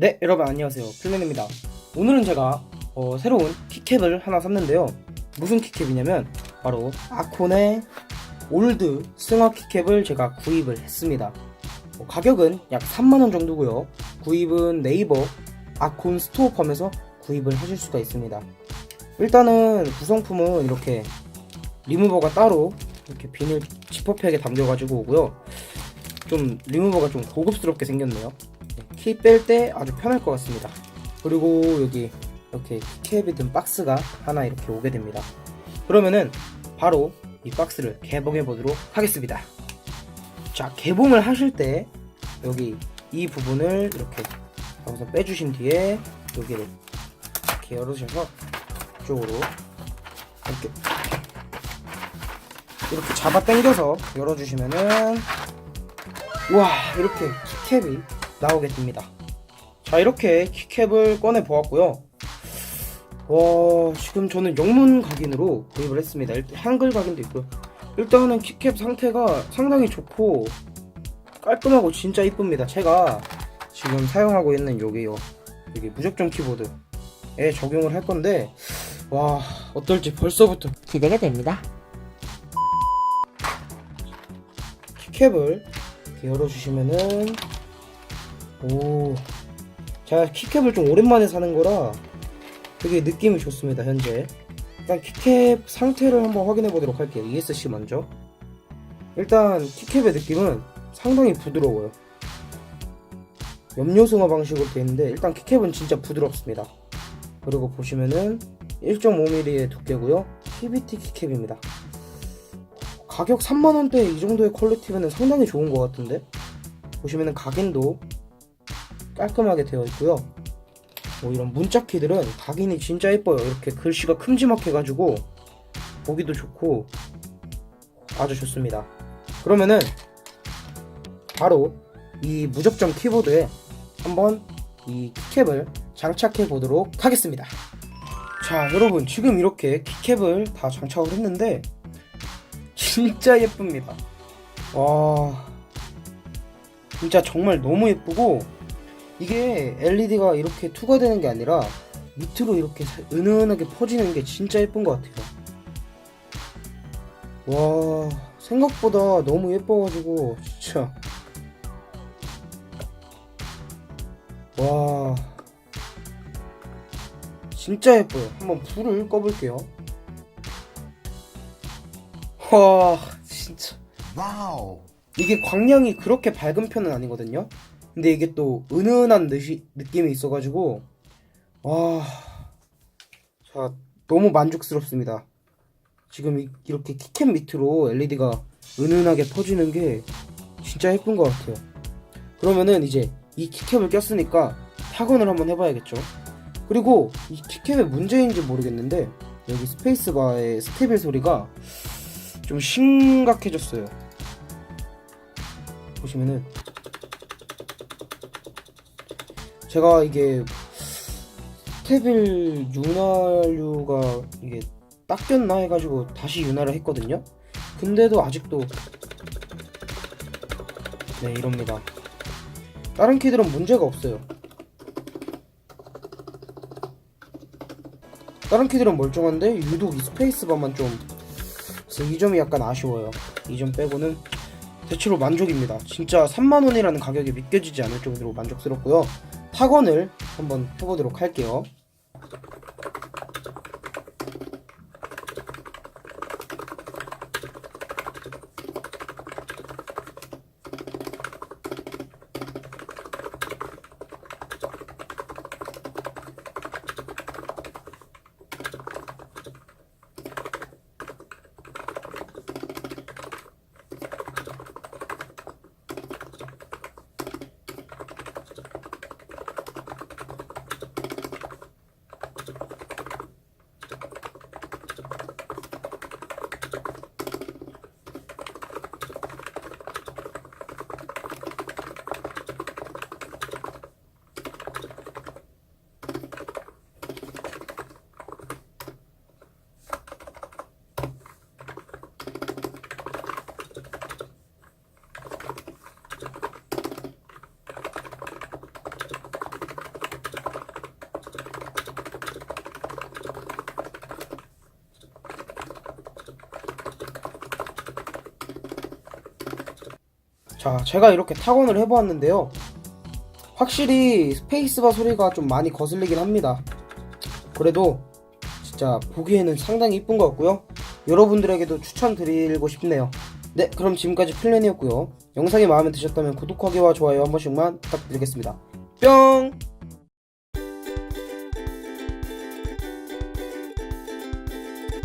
네, 여러분 안녕하세요. 플랜입니다. 오늘은 제가 어, 새로운 키캡을 하나 샀는데요. 무슨 키캡이냐면 바로 아콘의 올드 승화 키캡을 제가 구입을 했습니다. 어, 가격은 약 3만원 정도고요. 구입은 네이버 아콘 스토어팜에서 구입을 하실 수가 있습니다. 일단은 구성품은 이렇게 리무버가 따로 이렇게 비닐 지퍼팩에 담겨가지고 오고요. 좀 리무버가 좀 고급스럽게 생겼네요. 키 뺄 때 아주 편할 것 같습니다. 그리고 여기 이렇게 키캡이 든 박스가 하나 이렇게 오게 됩니다. 그러면은 바로 이 박스를 개봉해 보도록 하겠습니다. 자, 개봉을 하실 때 여기 이 부분을 이렇게 여기서 빼주신 뒤에 여기를 이렇게 열으셔서 이쪽으로 이렇게 이렇게 잡아 당겨서 열어주시면은 와 이렇게 키캡이 나오게 됩니다. 자 이렇게 키캡을 꺼내 보았고요. 와 지금 저는 영문 각인으로 구입을 했습니다. 한글 각인도 있고요. 일단은 키캡 상태가 상당히 좋고 깔끔하고 진짜 이쁩니다. 제가 지금 사용하고 있는 여기요 여기 무접점 키보드에 적용을 할 건데 와 어떨지 벌써부터 기대가 됩니다. 키캡을 열어주시면은 오. 제가 키캡을 좀 오랜만에 사는 거라 되게 느낌이 좋습니다 현재. 일단 키캡 상태를 한번 확인해 보도록 할게요 ESC 먼저. 일단 키캡의 느낌은 상당히 부드러워요. 염료승화 방식으로 되어 있는데 일단 키캡은 진짜 부드럽습니다. 그리고 보시면은 1.5mm의 두께고요. PBT 키캡입니다. 가격 3만원대 이 정도의 퀄리티면 상당히 좋은 것 같은데? 보시면은 각인도 깔끔하게 되어 있고요. 뭐 이런 문짝키들은 각인이 진짜 예뻐요. 이렇게 글씨가 큼지막해가지고 보기도 좋고 아주 좋습니다. 그러면은 바로 이 무접점 키보드에 한번 이 키캡을 장착해 보도록 하겠습니다. 자 여러분 지금 이렇게 키캡을 다 장착을 했는데 진짜 예쁩니다. 와, 진짜 정말 너무 예쁘고 이게 LED가 이렇게 투과되는 게 아니라 밑으로 이렇게 사- 은은하게 퍼지는 게 진짜 예쁜 것 같아요. 와, 생각보다 너무 예뻐가지고 진짜 와, 진짜 예뻐요. 한번 불을 꺼볼게요. 와 진짜 와우. 이게 광량이 그렇게 밝은 편은 아니거든요 근데 이게 또 은은한 느시, 느낌이 있어가지고 와 자, 너무 만족스럽습니다. 지금 이, 이렇게 키캡 밑으로 LED가 은은하게 퍼지는 게 진짜 예쁜 것 같아요. 그러면은 이제 이 키캡을 꼈으니까 타건을 한번 해봐야겠죠. 그리고 이 키캡의 문제인지 모르겠는데 여기 스페이스바의 스테빌 소리가 좀 심각해졌어요. 보시면은 제가 이게 스테빌 윤활유가 이게 닦였나 해가지고 다시 윤활을 했거든요. 근데도 아직도 네 이럽니다. 다른 키들은 문제가 없어요. 다른 키들은 멀쩡한데 유독 이 스페이스바만 좀 그래서 이 점이 약간 아쉬워요. 이 점 빼고는 대체로 만족입니다. 진짜 3만원이라는 가격이 믿겨지지 않을 정도로 만족스럽고요. 타건을 한번 해보도록 할게요. 자, 제가 이렇게 타건을 해보았는데요. 확실히 스페이스바 소리가 좀 많이 거슬리긴 합니다. 그래도 진짜 보기에는 상당히 이쁜 것 같고요. 여러분들에게도 추천드리고 싶네요. 네, 그럼 지금까지 플랜이었고요. 영상이 마음에 드셨다면 구독하기와 좋아요 한 번씩만 부탁드리겠습니다. 뿅!